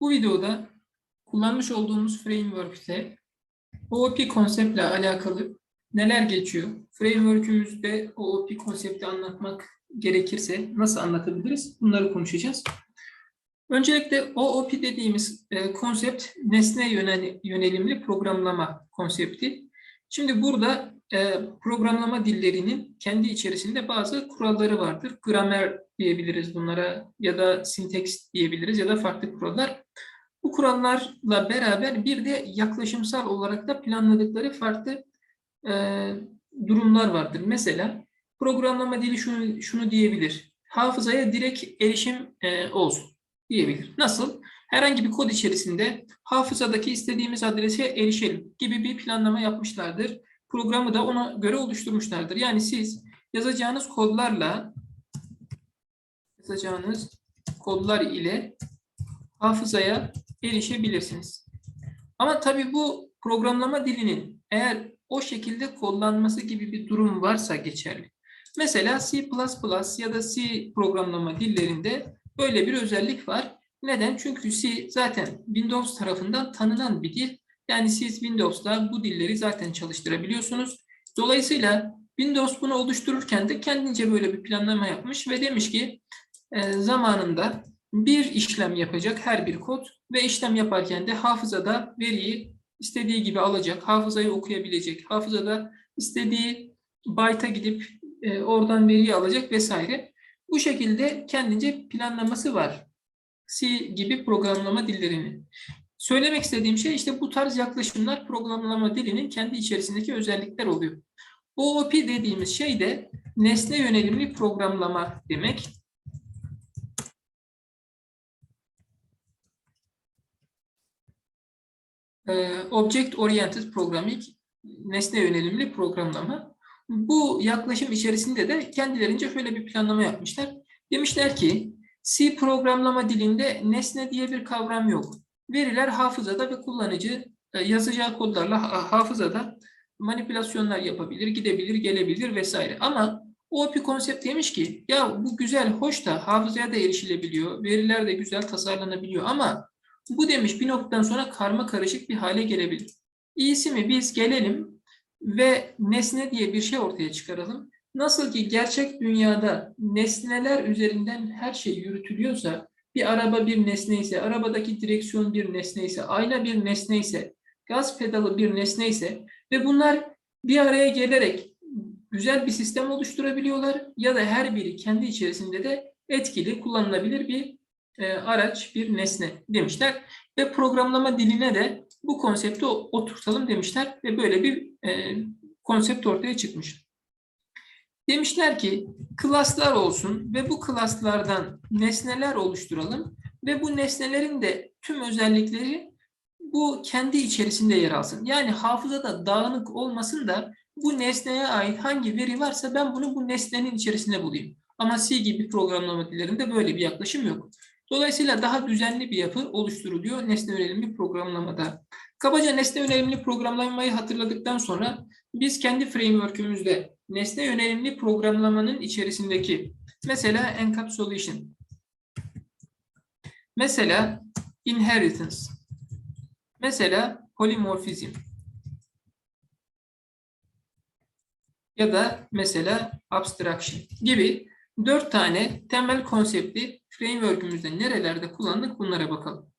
Bu videoda kullanmış olduğumuz framework'te OOP konseptle alakalı neler geçiyor? Framework'ümüzde OOP konsepti anlatmak gerekirse nasıl anlatabiliriz? Bunları konuşacağız. Öncelikle OOP dediğimiz e, konsept nesne yönel- yönelimli programlama konsepti. Şimdi burada e, programlama dillerinin kendi içerisinde bazı kuralları vardır. Gramer diyebiliriz bunlara ya da sinteks diyebiliriz ya da farklı kurallar. Bu kurallarla beraber bir de yaklaşımsal olarak da planladıkları farklı e, durumlar vardır. Mesela programlama dili şunu, şunu diyebilir. Hafızaya direkt erişim e, olsun diyebilir. Nasıl? Herhangi bir kod içerisinde hafızadaki istediğimiz adrese erişelim gibi bir planlama yapmışlardır. Programı da ona göre oluşturmuşlardır. Yani siz yazacağınız kodlarla yazacağınız kodlar ile hafızaya erişebilirsiniz. Ama tabii bu programlama dilinin eğer o şekilde kodlanması gibi bir durum varsa geçerli. Mesela C++ ya da C programlama dillerinde böyle bir özellik var. Neden? Çünkü C zaten Windows tarafından tanınan bir dil. Yani siz Windows'ta bu dilleri zaten çalıştırabiliyorsunuz. Dolayısıyla Windows bunu oluştururken de kendince böyle bir planlama yapmış ve demiş ki e, zamanında bir işlem yapacak her bir kod ve işlem yaparken de hafızada veriyi istediği gibi alacak, hafızayı okuyabilecek, hafızada istediği byte'a gidip e, oradan veriyi alacak vesaire. Bu şekilde kendince planlaması var. C gibi programlama dillerinin. Söylemek istediğim şey işte bu tarz yaklaşımlar programlama dilinin kendi içerisindeki özellikler oluyor. OOP dediğimiz şey de nesne yönelimli programlama demek. Ee, Object Oriented Programming, nesne yönelimli programlama. Bu yaklaşım içerisinde de kendilerince şöyle bir planlama yapmışlar. Demişler ki C programlama dilinde nesne diye bir kavram yok. Veriler hafızada ve kullanıcı e, yazacağı kodlarla ha- hafızada manipülasyonlar yapabilir, gidebilir, gelebilir vesaire. Ama OOP konsept demiş ki ya bu güzel, hoş da hafızaya da erişilebiliyor, veriler de güzel tasarlanabiliyor ama bu demiş bir noktadan sonra karma karışık bir hale gelebilir. İyisi mi biz gelelim ve nesne diye bir şey ortaya çıkaralım. Nasıl ki gerçek dünyada nesneler üzerinden her şey yürütülüyorsa, bir araba bir nesne ise, arabadaki direksiyon bir nesne ise, ayna bir nesne ise, gaz pedalı bir nesne ise ve bunlar bir araya gelerek güzel bir sistem oluşturabiliyorlar ya da her biri kendi içerisinde de etkili, kullanılabilir bir e, araç, bir nesne demişler. Ve programlama diline de bu konsepti oturtalım demişler ve böyle bir e, konsept ortaya çıkmış. Demişler ki klaslar olsun ve bu klaslardan nesneler oluşturalım ve bu nesnelerin de tüm özellikleri bu kendi içerisinde yer alsın. Yani hafızada dağınık olmasın da bu nesneye ait hangi veri varsa ben bunu bu nesnenin içerisinde bulayım. Ama C gibi programlama dillerinde böyle bir yaklaşım yok. Dolayısıyla daha düzenli bir yapı oluşturuluyor nesne yönelimli programlamada. Kabaca nesne yönelimli programlamayı hatırladıktan sonra biz kendi framework'ümüzde nesne yönelimli programlamanın içerisindeki mesela encapsulation, mesela inheritance, mesela polymorphism ya da mesela abstraction gibi dört tane temel konsepti framework'ümüzde nerelerde kullandık bunlara bakalım.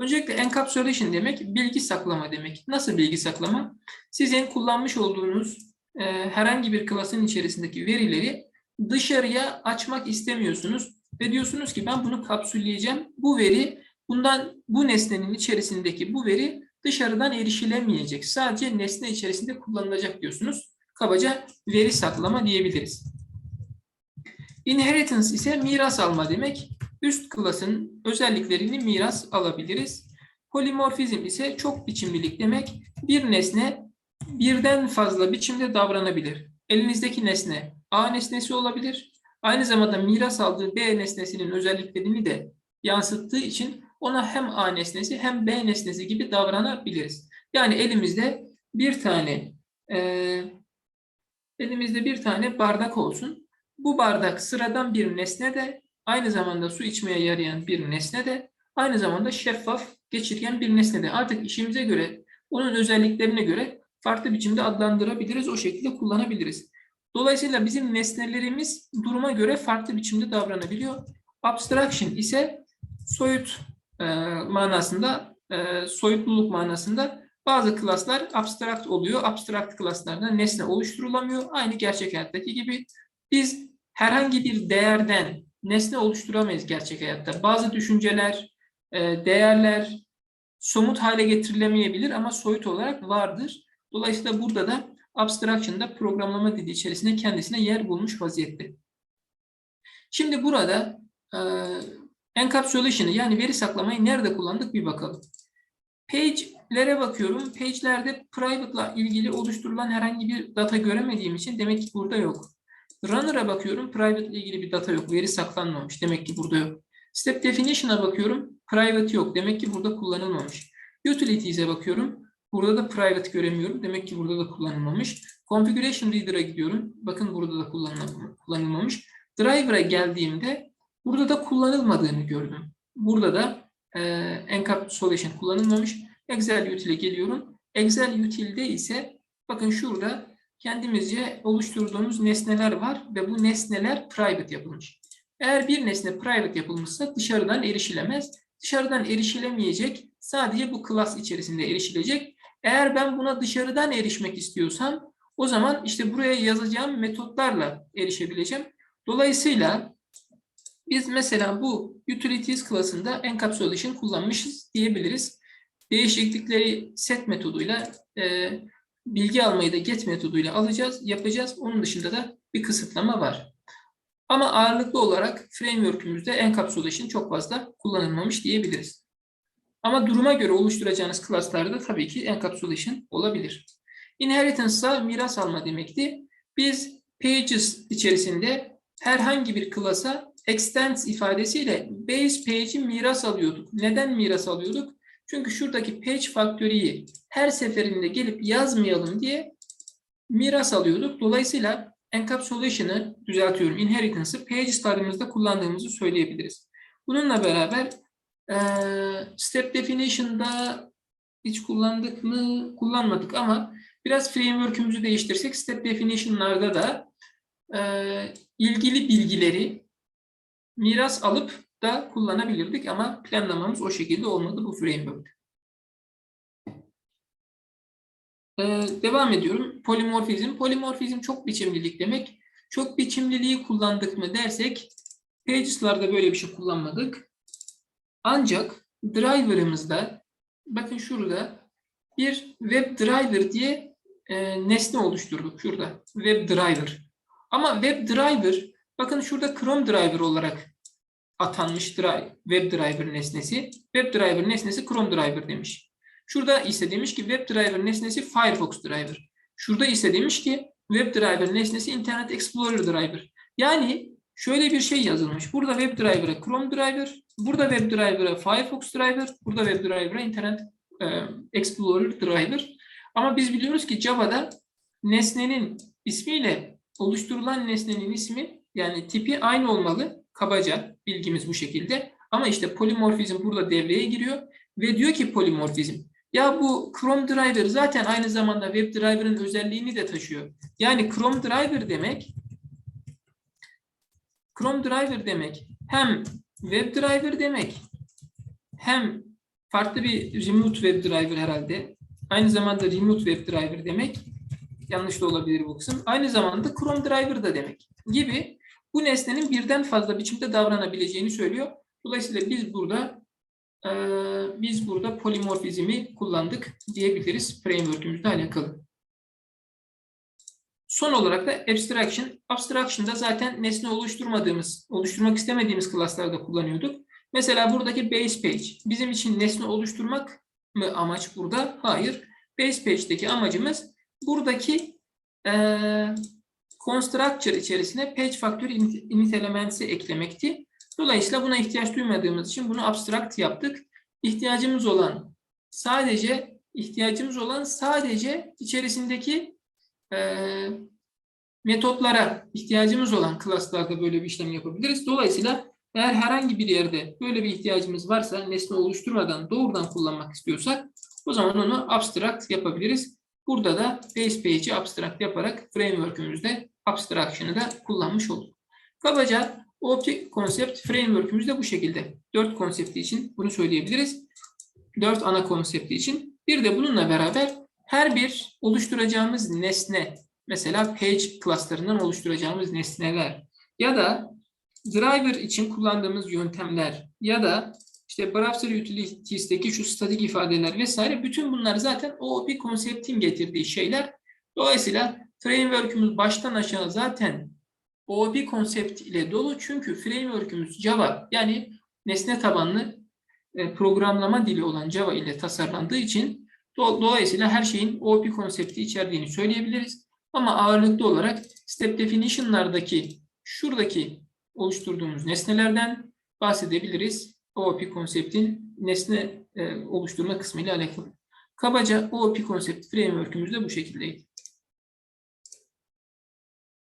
Öncelikle encapsulation demek bilgi saklama demek. Nasıl bilgi saklama? Sizin kullanmış olduğunuz e, herhangi bir klasın içerisindeki verileri dışarıya açmak istemiyorsunuz ve diyorsunuz ki ben bunu kapsülleyeceğim. Bu veri bundan bu nesnenin içerisindeki bu veri dışarıdan erişilemeyecek. Sadece nesne içerisinde kullanılacak diyorsunuz. Kabaca veri saklama diyebiliriz. Inheritance ise miras alma demek. Üst klasın özelliklerini miras alabiliriz. Polimorfizm ise çok biçimlilik demek. Bir nesne birden fazla biçimde davranabilir. Elinizdeki nesne A nesnesi olabilir. Aynı zamanda miras aldığı B nesnesinin özelliklerini de yansıttığı için ona hem A nesnesi hem B nesnesi gibi davranabiliriz. Yani elimizde bir tane eee, elimizde bir tane bardak olsun. Bu bardak sıradan bir nesne de aynı zamanda su içmeye yarayan bir nesne de aynı zamanda şeffaf, geçirgen bir nesne de. Artık işimize göre, onun özelliklerine göre farklı biçimde adlandırabiliriz, o şekilde kullanabiliriz. Dolayısıyla bizim nesnelerimiz duruma göre farklı biçimde davranabiliyor. Abstraction ise soyut e, manasında, e, soyutluluk manasında bazı klaslar abstrakt oluyor. Abstrakt klaslarda nesne oluşturulamıyor. Aynı gerçek hayattaki gibi biz herhangi bir değerden nesne oluşturamayız gerçek hayatta. Bazı düşünceler, e, değerler somut hale getirilemeyebilir ama soyut olarak vardır. Dolayısıyla burada da abstraction'da programlama dili içerisinde kendisine yer bulmuş vaziyette. Şimdi burada e, encapsulation'ı yani veri saklamayı nerede kullandık bir bakalım. Page'lere bakıyorum. Page'lerde private'la ilgili oluşturulan herhangi bir data göremediğim için demek ki burada yok. Runner'a bakıyorum. Private ile ilgili bir data yok. Veri saklanmamış. Demek ki burada yok. Step definition'a bakıyorum. Private yok. Demek ki burada kullanılmamış. Utilities'e bakıyorum. Burada da private göremiyorum. Demek ki burada da kullanılmamış. Configuration Reader'a gidiyorum. Bakın burada da kullanılmamış. Driver'a geldiğimde burada da kullanılmadığını gördüm. Burada da e, encapsulation kullanılmamış. Excel Util'e geliyorum. Excel Util'de ise bakın şurada kendimizce oluşturduğumuz nesneler var ve bu nesneler private yapılmış. Eğer bir nesne private yapılmışsa dışarıdan erişilemez. Dışarıdan erişilemeyecek sadece bu class içerisinde erişilecek. Eğer ben buna dışarıdan erişmek istiyorsam o zaman işte buraya yazacağım metotlarla erişebileceğim. Dolayısıyla biz mesela bu utilities klasında encapsulation kullanmışız diyebiliriz. Değişiklikleri set metoduyla e, bilgi almayı da get metoduyla alacağız, yapacağız. Onun dışında da bir kısıtlama var. Ama ağırlıklı olarak framework'ümüzde encapsulation çok fazla kullanılmamış diyebiliriz. Ama duruma göre oluşturacağınız class'larda tabii ki encapsulation olabilir. Inheritance ise miras alma demekti. Biz pages içerisinde herhangi bir class'a extends ifadesiyle base page'i miras alıyorduk. Neden miras alıyorduk? Çünkü şuradaki page factory'yi her seferinde gelip yazmayalım diye miras alıyorduk. Dolayısıyla encapsulation'ı düzeltiyorum. Inheritance'ı pages'larımızda kullandığımızı söyleyebiliriz. Bununla beraber step definition'da hiç kullandık mı? Kullanmadık ama biraz framework'ümüzü değiştirsek step definition'larda da ilgili bilgileri miras alıp da kullanabilirdik ama planlamamız o şekilde olmadı bu framework. Ee, devam ediyorum. Polimorfizm. Polimorfizm çok biçimlilik demek. Çok biçimliliği kullandık mı dersek Pages'larda böyle bir şey kullanmadık. Ancak driver'ımızda bakın şurada bir web driver diye e, nesne oluşturduk. Şurada web driver. Ama web driver bakın şurada Chrome driver olarak atanmış drive, web driver nesnesi. Web driver nesnesi Chrome driver demiş. Şurada ise demiş ki web driver nesnesi Firefox driver. Şurada ise demiş ki web driver nesnesi Internet Explorer driver. Yani şöyle bir şey yazılmış. Burada web driver'a Chrome driver, burada web driver'a Firefox driver, burada web driver'a Internet e, Explorer driver. Ama biz biliyoruz ki Java'da nesnenin ismiyle oluşturulan nesnenin ismi yani tipi aynı olmalı. Kabaca bilgimiz bu şekilde. Ama işte polimorfizm burada devreye giriyor ve diyor ki polimorfizm ya bu Chrome Driver zaten aynı zamanda Web Driver'ın özelliğini de taşıyor. Yani Chrome Driver demek Chrome Driver demek hem Web Driver demek hem farklı bir Remote Web Driver herhalde. Aynı zamanda Remote Web Driver demek. Yanlış da olabilir bu kısım. Aynı zamanda Chrome Driver da demek gibi bu nesnenin birden fazla biçimde davranabileceğini söylüyor. Dolayısıyla biz burada e, biz burada polimorfizmi kullandık diyebiliriz framework'ümüzle alakalı. Son olarak da abstraction. Abstraction'da zaten nesne oluşturmadığımız, oluşturmak istemediğimiz klaslarda kullanıyorduk. Mesela buradaki base page. Bizim için nesne oluşturmak mı amaç burada? Hayır. Base page'deki amacımız buradaki e, constructor içerisine page factory init elements'i eklemekti. Dolayısıyla buna ihtiyaç duymadığımız için bunu abstract yaptık. İhtiyacımız olan sadece ihtiyacımız olan sadece içerisindeki e, metotlara ihtiyacımız olan klaslarda böyle bir işlem yapabiliriz. Dolayısıyla Eğer herhangi bir yerde böyle bir ihtiyacımız varsa nesne oluşturmadan doğrudan kullanmak istiyorsak o zaman onu abstract yapabiliriz. Burada da base page'i abstract yaparak framework'ümüzde abstraction'ı da kullanmış olduk. Kabaca Object Concept Framework'ümüz de bu şekilde. Dört konsepti için bunu söyleyebiliriz. Dört ana konsepti için. Bir de bununla beraber her bir oluşturacağımız nesne, mesela page classlarından oluşturacağımız nesneler ya da driver için kullandığımız yöntemler ya da işte browser utilities'teki şu statik ifadeler vesaire bütün bunlar zaten o bir konseptin getirdiği şeyler. Dolayısıyla framework'ümüz baştan aşağı zaten o bir konsept ile dolu çünkü framework'ümüz Java yani nesne tabanlı e, programlama dili olan Java ile tasarlandığı için do- dolayısıyla her şeyin OOP konsepti içerdiğini söyleyebiliriz. Ama ağırlıklı olarak step definition'lardaki şuradaki oluşturduğumuz nesnelerden bahsedebiliriz. OOP konseptin nesne e, oluşturma kısmı ile alakalı. Kabaca OOP konsept framework'ümüz de bu şekildeydi.